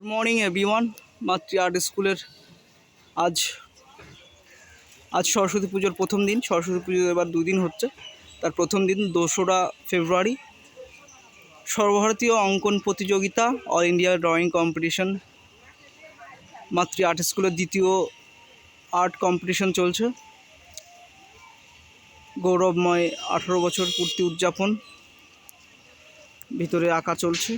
Good morning everyone Matri art স্কুলের আজ আজ সরস্বতী পুজোর প্রথম দিন। সরস্বতী পুজো এবার দুদিন হচ্ছে। তার প্রথম দিন দোসরা ফেব্রুয়ারি। সর্বভারতীয় অঙ্কন প্রতিযোগিতা all India drawing competition Matri art স্কুলের দ্বিতীয় আর্ট কম্পিটিশন চলছে। গৌরবময় আঠেরো বছর পূর্তি উদযাপন। ভিতরে আঁকা চলছে।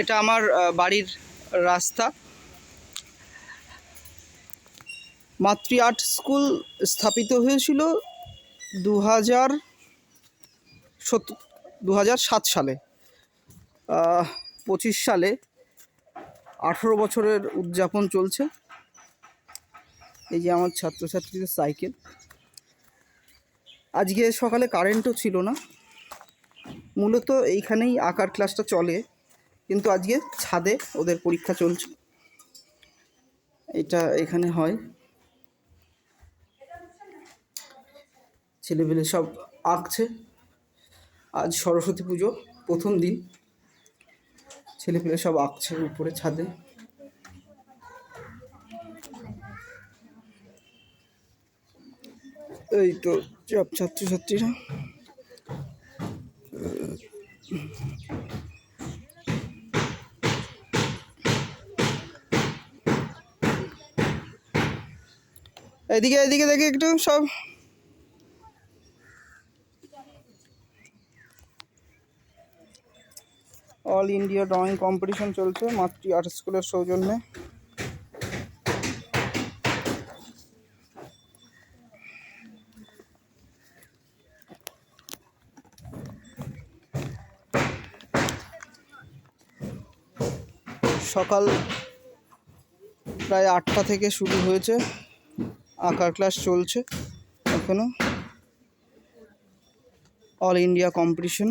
এটা আমার বাড়ির রাস্তা। মাতৃ আর্ট স্কুল স্থাপিত হয়েছিল দু হাজার দু হাজার সাত সালে। পঁচিশ সালে আঠেরো বছরের উদযাপন চলছে। এই যে আমার ছাত্রছাত্রীদের সাইকেল। আজকে সকালে কারেন্টও ছিল না। মূলত এইখানেই আঁকার ক্লাসটা চলে, কিন্তু আজকে ছাদে ওদের পরীক্ষা চলছে। এটা এখানে হয়। ছেলেপেলে সব আঁকছে। আজ সরস্বতী পুজো, প্রথম দিন। ছেলেপেলে সব আঁকছে উপরে ছাদে। এই তো সব ছাত্রছাত্রীরা। এদিকে এদিকে দেখি একটু সব। অল ইন্ডিয়া ড্রয়িং কম্পিটিশন চলছে মাতৃ আর্ট স্কুলের সৌজন্যে। সকাল প্রায় আটটা থেকে শুরু হয়েছে। আঁকার ক্লাস চলছে এখনও all India competition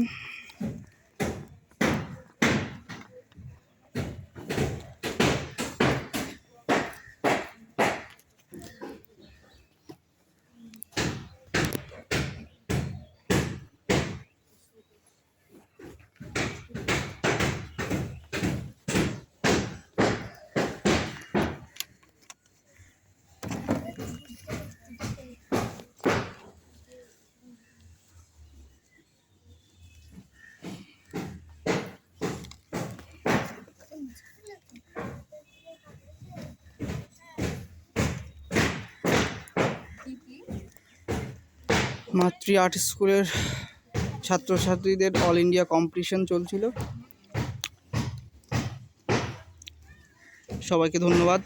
Matri art স্কুলের ছাত্রছাত্রীদের অল ইন্ডিয়া কম্পিটিশন চলছিল। সবাইকে ধন্যবাদ।